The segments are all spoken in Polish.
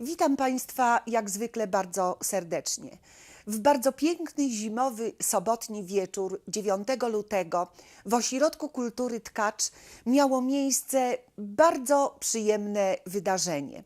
Witam Państwa jak zwykle bardzo serdecznie. W bardzo piękny zimowy sobotni wieczór 9 lutego w Ośrodku Kultury Tkacz miało miejsce bardzo przyjemne wydarzenie.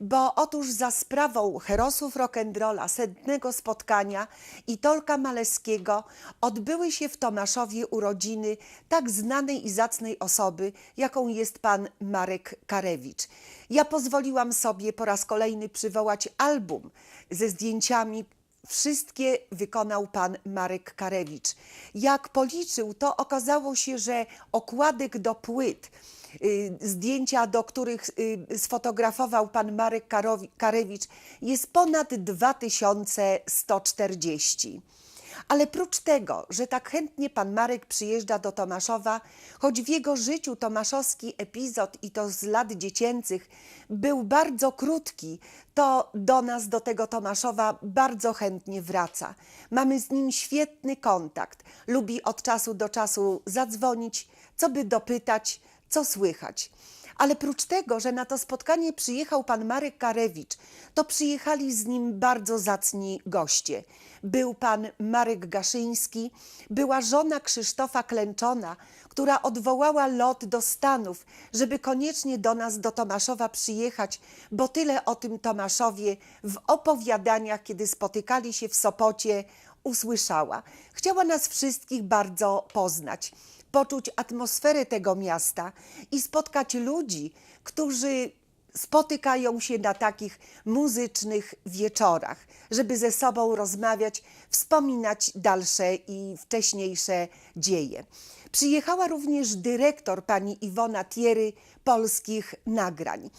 Bo otóż za sprawą herosów rock'n'rolla setnego spotkania i Tolka Maleskiego odbyły się w Tomaszowie urodziny tak znanej i zacnej osoby, jaką jest pan Marek Karewicz. Ja pozwoliłam sobie po raz kolejny przywołać album ze zdjęciami Wszystkie wykonał pan Marek Karewicz. Jak policzył, to okazało się, że okładek do płyt, zdjęcia, do których y, sfotografował pan Marek Karewicz, jest ponad 2140. Ale prócz tego, że tak chętnie pan Marek przyjeżdża do Tomaszowa, choć w jego życiu tomaszowski epizod i to z lat dziecięcych był bardzo krótki, to do nas, do tego Tomaszowa bardzo chętnie wraca. Mamy z nim świetny kontakt. Lubi od czasu do czasu zadzwonić, co by dopytać, co słychać. Ale prócz tego, że na to spotkanie przyjechał pan Marek Karewicz, to przyjechali z nim bardzo zacni goście. Był pan Marek Gaszyński, była żona Krzysztofa Klęczona, która odwołała lot do Stanów, żeby koniecznie do nas, do Tomaszowa przyjechać, bo tyle o tym Tomaszowie w opowiadaniach, kiedy spotykali się w Sopocie, usłyszała. Chciała nas wszystkich bardzo poznać poczuć atmosferę tego miasta i spotkać ludzi, którzy spotykają się na takich muzycznych wieczorach, żeby ze sobą rozmawiać, wspominać dalsze i wcześniejsze dzieje. Przyjechała również dyrektor pani Iwona Tiery Polskich Nagrań.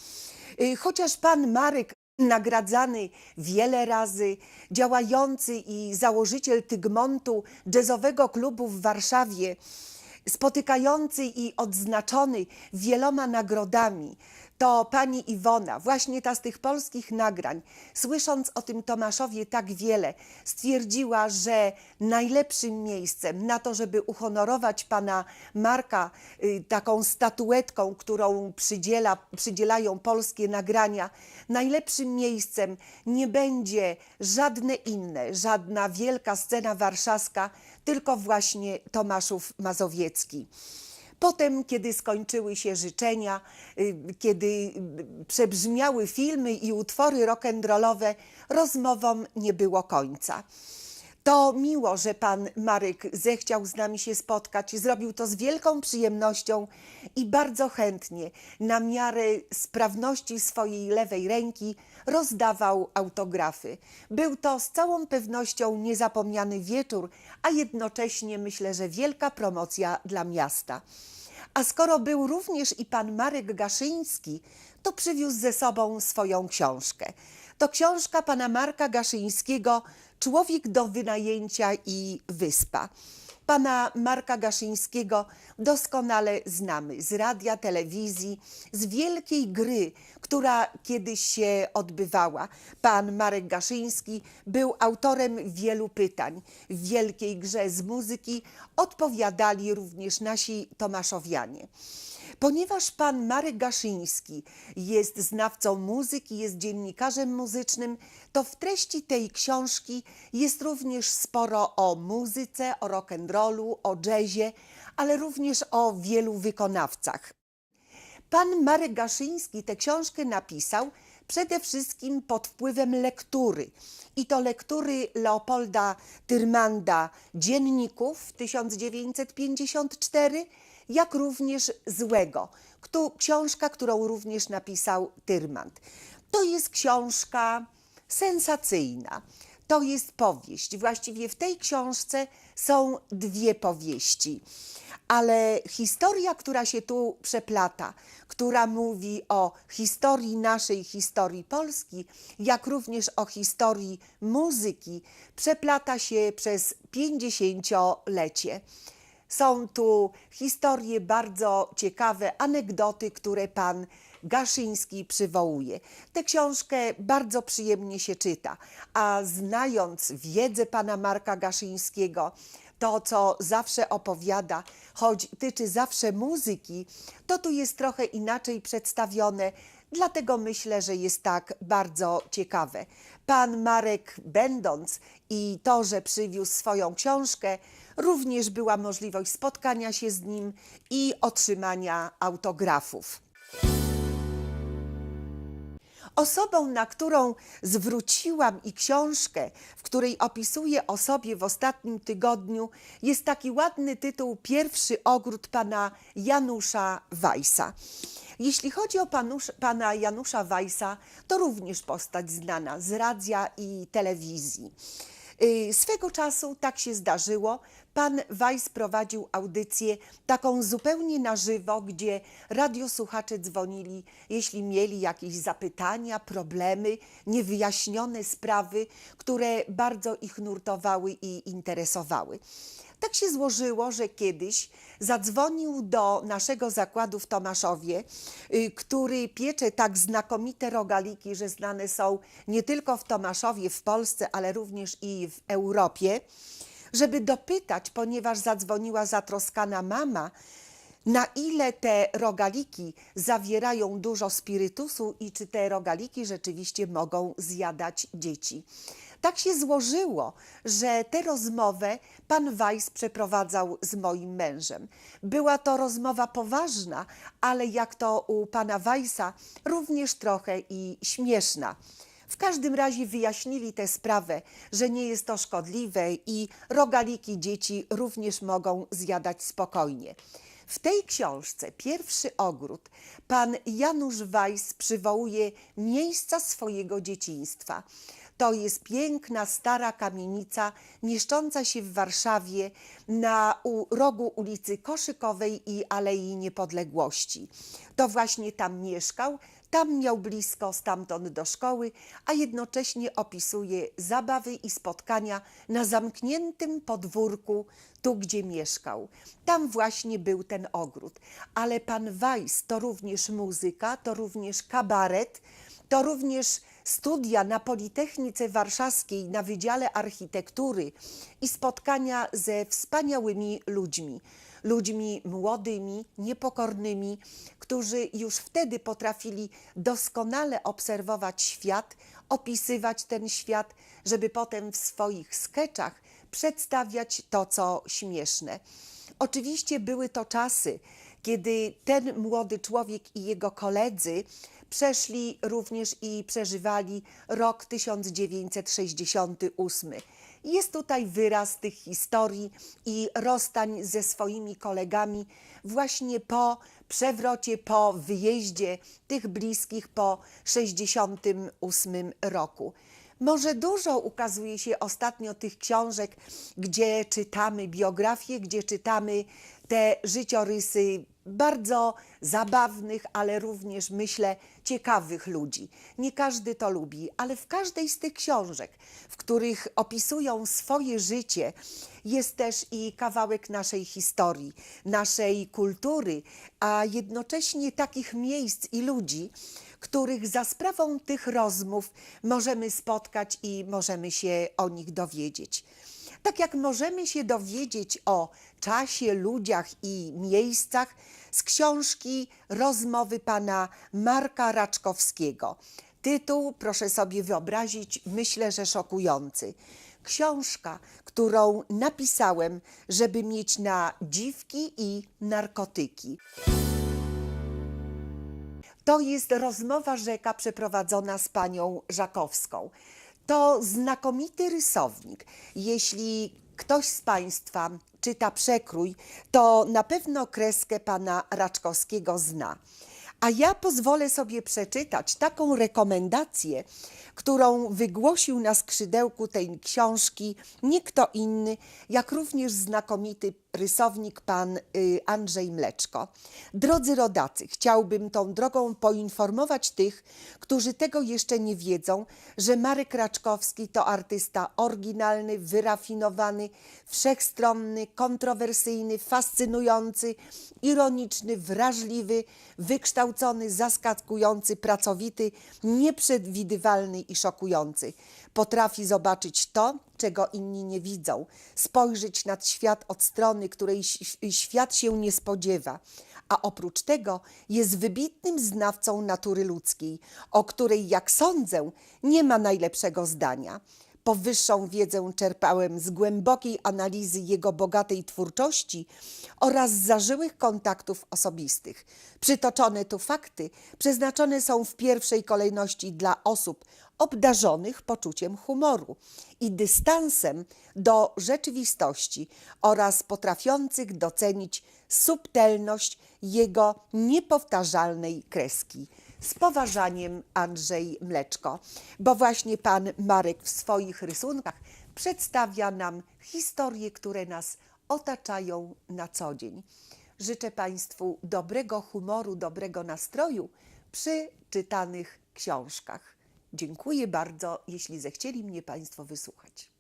Y, Chociaż pan Marek nagradzany wiele razy, działający i założyciel Tygmontu jazzowego klubu w Warszawie, spotykający i odznaczony wieloma nagrodami, to pani Iwona, właśnie ta z tych polskich nagrań, słysząc o tym Tomaszowie tak wiele, stwierdziła, że najlepszym miejscem na to, żeby uhonorować pana Marka y, taką statuetką, którą przydziela, przydzielają polskie nagrania, najlepszym miejscem nie będzie żadne inne, żadna wielka scena warszawska, tylko właśnie Tomaszów Mazowiecki. Potem, kiedy skończyły się życzenia, y, kiedy y, przebrzmiały filmy i utwory rock'n'rollowe, rozmowom nie było końca. To miło, że pan Marek zechciał z nami się spotkać. Zrobił to z wielką przyjemnością i bardzo chętnie, na miarę sprawności swojej lewej ręki, rozdawał autografy. Był to z całą pewnością niezapomniany wieczór, a jednocześnie myślę, że wielka promocja dla miasta. A skoro był również i pan Marek Gaszyński, to przywiózł ze sobą swoją książkę. To książka pana Marka Gaszyńskiego Człowiek do wynajęcia i wyspa. Pana Marka Gaszyńskiego doskonale znamy z radia, telewizji, z wielkiej gry, która kiedyś się odbywała. Pan Marek Gaszyński był autorem wielu pytań. W wielkiej grze z muzyki odpowiadali również nasi Tomaszowianie. Ponieważ pan Marek Gaszyński jest znawcą muzyki, jest dziennikarzem muzycznym, to w treści tej książki jest również sporo o muzyce, o rock'n'rollu, o jazzie, ale również o wielu wykonawcach. Pan Marek Gaszyński tę książkę napisał przede wszystkim pod wpływem lektury. I to lektury Leopolda Tyrmanda Dzienników 1954, jak również Złego, któ- książka, którą również napisał Tyrmand. To jest książka sensacyjna. To jest powieść. Właściwie w tej książce są dwie powieści. Ale historia, która się tu przeplata, która mówi o historii naszej historii Polski, jak również o historii muzyki, przeplata się przez pięćdziesięciolecie. Są tu historie bardzo ciekawe, anegdoty, które pan Gaszyński przywołuje. Tę książkę bardzo przyjemnie się czyta, a znając wiedzę pana Marka Gaszyńskiego, to, co zawsze opowiada, choć tyczy zawsze muzyki, to tu jest trochę inaczej przedstawione. Dlatego myślę, że jest tak bardzo ciekawe. Pan Marek, będąc i to, że przywiózł swoją książkę, również była możliwość spotkania się z nim i otrzymania autografów. Osobą, na którą zwróciłam i książkę, w której opisuję o sobie w ostatnim tygodniu, jest taki ładny tytuł Pierwszy ogród pana Janusza Weissa. Jeśli chodzi o panusz, pana Janusza Weissa, to również postać znana z radia i telewizji. Y, Swego czasu tak się zdarzyło. Pan Weiss prowadził audycję taką zupełnie na żywo, gdzie radiosłuchacze dzwonili, jeśli mieli jakieś zapytania, problemy, niewyjaśnione sprawy, które bardzo ich nurtowały i interesowały. Tak się złożyło, że kiedyś zadzwonił do naszego zakładu w Tomaszowie, y, który piecze tak znakomite rogaliki, że znane są nie tylko w Tomaszowie, w Polsce, ale również i w Europie, żeby dopytać, ponieważ zadzwoniła zatroskana mama, na ile te rogaliki zawierają dużo spirytusu i czy te rogaliki rzeczywiście mogą zjadać dzieci. Tak się złożyło, że tę rozmowę pan Weiss przeprowadzał z moim mężem. Była to rozmowa poważna, ale jak to u pana Weissa, również trochę i śmieszna. W każdym razie wyjaśnili tę sprawę, że nie jest to szkodliwe i rogaliki dzieci również mogą zjadać spokojnie. W tej książce, Pierwszy ogród, pan Janusz Weiss przywołuje miejsca swojego dzieciństwa. To jest piękna, stara kamienica mieszcząca się w Warszawie na rogu ulicy Koszykowej i Alei Niepodległości. To właśnie tam mieszkał, tam miał blisko stamtąd do szkoły, a jednocześnie opisuje zabawy i spotkania na zamkniętym podwórku, tu gdzie mieszkał. Tam właśnie był ten ogród. Ale pan Weiss to również muzyka, to również kabaret, to również studia na Politechnice Warszawskiej na Wydziale Architektury i spotkania ze wspaniałymi ludźmi. Ludźmi młodymi, niepokornymi, którzy już wtedy potrafili doskonale obserwować świat, opisywać ten świat, żeby potem w swoich skeczach przedstawiać to, co śmieszne. Oczywiście były to czasy, kiedy ten młody człowiek i jego koledzy przeszli również i przeżywali rok 1968. Jest tutaj wyraz tych historii i rozstań ze swoimi kolegami właśnie po przewrocie, po wyjeździe tych bliskich po 68 roku. Może dużo ukazuje się ostatnio tych książek, gdzie czytamy biografie, gdzie czytamy te życiorysy bardzo zabawnych, ale również myślę ciekawych ludzi. Nie każdy to lubi, ale w każdej z tych książek, w których opisują swoje życie, jest też i kawałek naszej historii, naszej kultury, a jednocześnie takich miejsc i ludzi, których za sprawą tych rozmów możemy spotkać i możemy się o nich dowiedzieć. Tak jak możemy się dowiedzieć o czasie, ludziach i miejscach z książki Rozmowy pana Marka Raczkowskiego. Tytuł, proszę sobie wyobrazić, myślę, że szokujący. Książka, którą napisałem, żeby mieć na dziwki i narkotyki. To jest rozmowa rzeka przeprowadzona z panią Żakowską. To znakomity rysownik. Jeśli ktoś z Państwa czyta przekrój, to na pewno kreskę pana Raczkowskiego zna. A ja pozwolę sobie przeczytać taką rekomendację, którą wygłosił na skrzydełku tej książki nie kto inny, jak również znakomity rysownik pan y, Andrzej Mleczko. Drodzy rodacy, chciałbym tą drogą poinformować tych, którzy tego jeszcze nie wiedzą, że Marek Raczkowski to artysta oryginalny, wyrafinowany, wszechstronny, kontrowersyjny, fascynujący, ironiczny, wrażliwy, wykształcony, zaskakujący, pracowity, nieprzewidywalny i szokujący. Potrafi zobaczyć to, czego inni nie widzą, spojrzeć nad świat od strony, której świat się nie spodziewa. A oprócz tego jest wybitnym znawcą natury ludzkiej, o której, jak sądzę, nie ma najlepszego zdania. Powyższą wiedzę czerpałem z głębokiej analizy jego bogatej twórczości oraz zażyłych kontaktów osobistych. Przytoczone tu fakty przeznaczone są w pierwszej kolejności dla osób obdarzonych poczuciem humoru i dystansem do rzeczywistości oraz potrafiących docenić subtelność jego niepowtarzalnej kreski. Z poważaniem Andrzej Mleczko, bo właśnie pan Marek w swoich rysunkach przedstawia nam historie, które nas otaczają na co dzień. Życzę Państwu dobrego humoru, dobrego nastroju przy czytanych książkach. Dziękuję bardzo, jeśli zechcieli mnie Państwo wysłuchać.